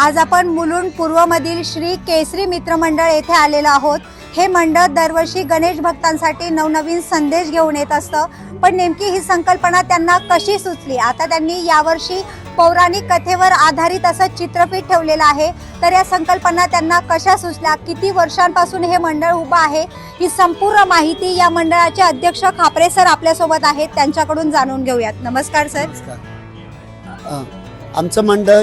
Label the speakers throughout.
Speaker 1: आज आपण मुलुंड पूर्वमधील श्री केसरी मित्र मंडळ येथे आलेलो आहोत. हे मंडळ दरवर्षी गणेश भक्तांसाठी नवनवीन संदेश घेऊन येत असतं. पण नेमकी ही संकल्पना त्यांना कशी सुचली? आता त्यांनी यावर्षी पौराणिक कथेवर आधारित असं चित्रपट ठेवलेलं आहे. तर या संकल्पना त्यांना कशा सुचल्या? किती वर्षांपासून हे मंडळ उभं आहे? ही संपूर्ण माहिती या मंडळाचे अध्यक्ष खापरे सर आपल्यासोबत आहेत. त्यांच्याकडून जाणून घेऊयात. नमस्कार सर.
Speaker 2: नमस्कार. आमचं मंडळ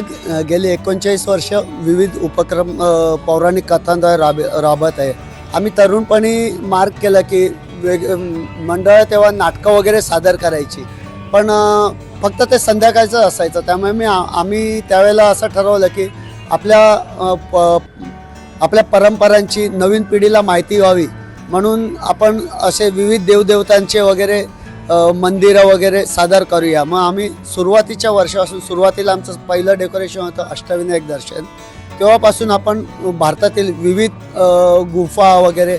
Speaker 2: गेली एकोणचाळीस वर्ष विविध उपक्रम पौराणिक कथांद्वारे राब राबत आहे. आम्ही तरुणपणी मार्क केलं की वेग मंडळ तेव्हा नाटकं वगैरे सादर करायची. पण फक्त ते संध्याकाळचं असायचं. त्यामुळे मी आम्ही त्यावेळेला असं ठरवलं की आपल्या प- आपल्या परंपरांची नवीन पिढीला माहिती व्हावी. म्हणून आपण असे विविध देवदेवतांचे वगैरे मंदिरं वगैरे सादर करूया. मग आम्ही सुरुवातीच्या वर्षापासून सुरुवातीला आमचं पहिलं डेकोरेशन होतं अष्टविनायक दर्शन. तेव्हापासून आपण भारतातील विविध गुफा वगैरे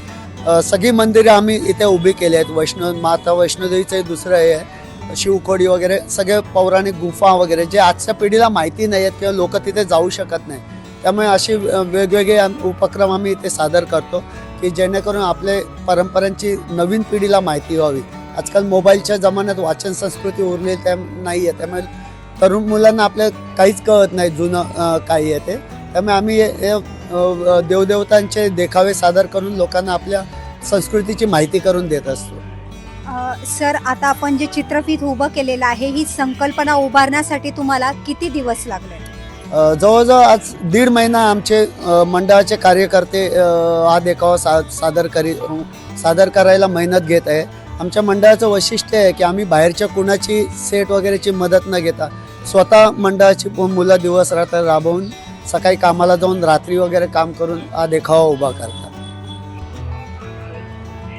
Speaker 2: सगळी मंदिरं आम्ही इथे उभी केली आहेत. वैष्णव माता वैष्णोदेवीचं दुसरं हे आहे. शिवकोडी वगैरे सगळे पौराणिक गुफा वगैरे जे आजच्या पिढीला माहिती नाही आहेत किंवा लोक तिथे जाऊ शकत नाही. त्यामुळे अशी वेगवेगळे उपक्रम आम्ही इथे सादर करतो की जेणेकरून आपले परंपरांची नवीन पिढीला माहिती व्हावी. आजकाल मोबाईलच्या जमान्यात वाचन संस्कृती उरली त्या नाही आहे. त्यामुळे तरुण मुलांना आपल्या काहीच कळत नाही जुनं काही आहे ते. त्यामुळे आम्ही देवदेवतांचे देखावे सादर करून लोकांना आपल्या संस्कृतीची माहिती करून देत असतो.
Speaker 1: सर आता आपण जे चित्रफित उभं केलेलं आहे ही संकल्पना उभारण्यासाठी तुम्हाला किती दिवस लागले?
Speaker 2: जवळजवळ आज दीड महिना आमचे मंडळाचे कार्यकर्ते हा देखावा सा सादर करी सादर करायला मेहनत घेत आहे. आमच्या मंडळाचं वैशिष्ट्य आहे की आम्ही बाहेरच्या कुणाची सेट वगैरेची मदत न घेता स्वतः मंडळाची मुलं दिवस रात्र राबवून सकाळी कामाला जाऊन रात्री वगैरे काम करून हा देखावा उभा करतात.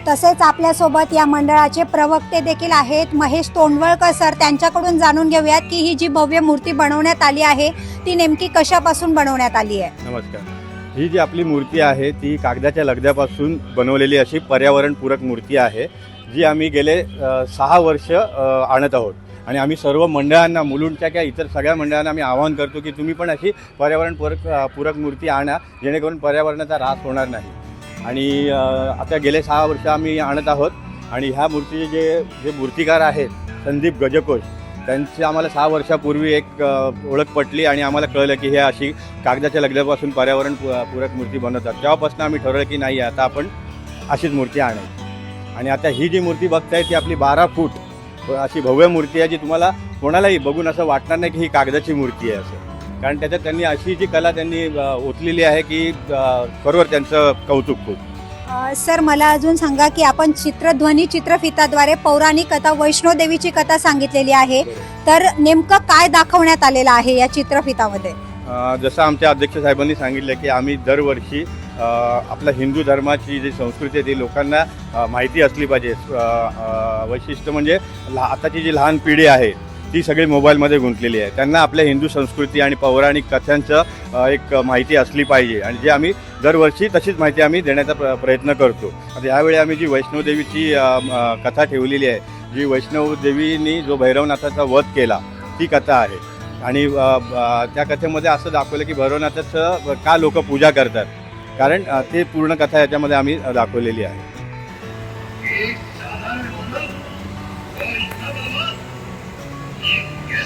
Speaker 1: तसेच आपल्यासोबत या मंडळाचे प्रवक्ते देखील आहेत. महेश तोंडवळकर सर त्यांच्याकडून जाणून घेऊयात की ही जी भव्य मूर्ती बनवण्यात आली आहे ती नेमकी कशापासून बनवण्यात आली आहे?
Speaker 3: नमस्कार. ही जी आपली मूर्ती आहे ती कागदाच्या लगद्यापासून बनवलेली अशी पर्यावरणपूरक मूर्ती आहे जी आम्ही गेले सहा वर्ष आणत आहोत. आणि आम्ही सर्व मंडळांना मुलुंडच्या किंवा इतर सगळ्या मंडळांना आम्ही आवाहन करतो की तुम्ही पण अशी पर्यावरणपूरक पूरक मूर्ती आणा जेणेकरून पर्यावरणाचा ऱ्हास होणार नाही. आणि आता गेले सहा वर्ष आम्ही आणत आहोत. आणि ह्या मूर्तीचे जे जे मूर्तिकार आहेत संदीप गजकोश त्यांची आम्हाला सहा वर्षापूर्वी एक ओळख पटली आणि आम्हाला कळलं की हे अशी कागदाच्या लगद्यापासून पर्यावरण पूरक मूर्ती बनवतात. तेव्हापासून आम्ही ठरवलं की नाही आता आपण अशीच मूर्ती आणायची. आणि आता ही जी मूर्ती बघताय ती आपली बारा फूट अशी भव्य मूर्ती आहे जी तुम्हाला कोणालाही बघून असं वाटणार नाही की ही कागदाची मूर्ती आहे असं. कारण त्याच्यात त्यांनी अशी जी कला त्यांनी ओतलेली आहे की खरोखर त्यांचं कौतुक खूप.
Speaker 1: सर मला अजून सांगा की आपण चित्रध्वनी चित्रफिताद्वारे पौराणिक कथा वैष्णोदेवीची कथा सांगितलेली आहे. तर नेमकं काय दाखवण्यात आलेलं आहे या चित्रफितामध्ये?
Speaker 3: जसं आमच्या अध्यक्ष साहेबांनी सांगितलं की आम्ही दरवर्षी आपल्या हिंदू धर्माची जी संस्कृती आहे ती लोकांना माहिती असली पाहिजे. वैशिष्ट्य म्हणजे लहा आताची जी लहान पिढी आहे ती सगळी मोबाईलमध्ये गुंतलेली आहे. त्यांना आपल्या हिंदू संस्कृती आणि पौराणिक कथांचं एक माहिती असली पाहिजे. आणि जे आम्ही दरवर्षी तशीच माहिती आम्ही देण्याचा प्र प्रयत्न करतो. आता यावेळी आम्ही जी वैष्णोदेवीची कथा ठेवलेली आहे जी वैष्णवदेवीनी जो भैरवनाथाचा वध केला ती कथा आहे. आणि त्या कथेमध्ये असं दाखवलं की भैरवनाथाचं का लोक पूजा करतात? कारण ते पूर्ण कथा याच्यामध्ये आम्ही दाखवलेली आहे.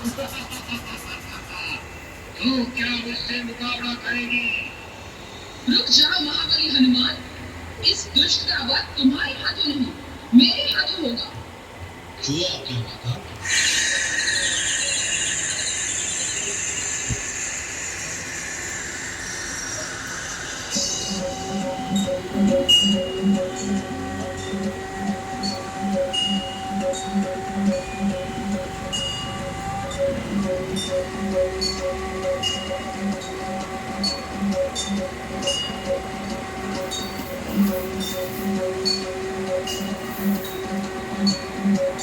Speaker 4: तू क्या मुझसे मुकाबला करेगी?
Speaker 5: रुक जाओ महाबली हनुमान, इस दुष्ट का वध तुम्हारे हाथों नहीं, मेरे हाथों होगा।
Speaker 4: जो आपकी माता?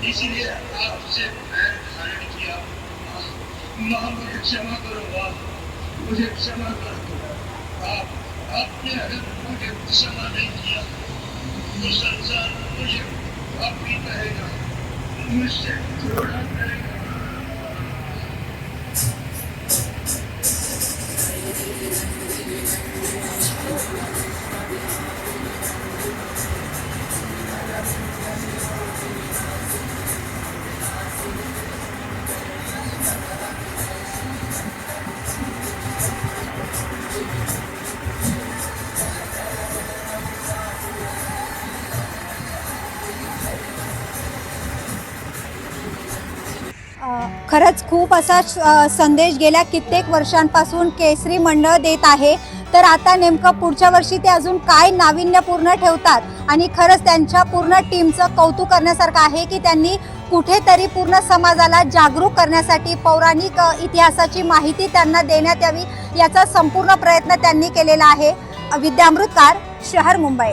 Speaker 4: मैं इसीलिए आपसे मैं धारण किया। माँ मुझे क्षमा करो माँ मुझे क्षमा कर दो। आप आपने अगर मुझे क्षमा नहीं किया। तो संसार मुझे पापी कहेगा मुझसे थोड़ा करेगा।
Speaker 1: खरंच खूप असा संदेश गेल्या कित्येक वर्षांपासून केसरी मंडळ देत आहे. तर आता नेमकं पुढच्या वर्षी ते अजून काय नाविन्यपूर्ण ठेवतात? आणि खरंच त्यांच्या पूर्ण टीमचं कौतुक करण्यासारखं आहे की त्यांनी कुठेतरी पूर्ण समाजाला जागरूक करण्यासाठी पौराणिक इतिहासाची माहिती त्यांना देण्यात यावी याचा संपूर्ण प्रयत्न त्यांनी केलेला आहे. विद्यामृतकार शहर मुंबई.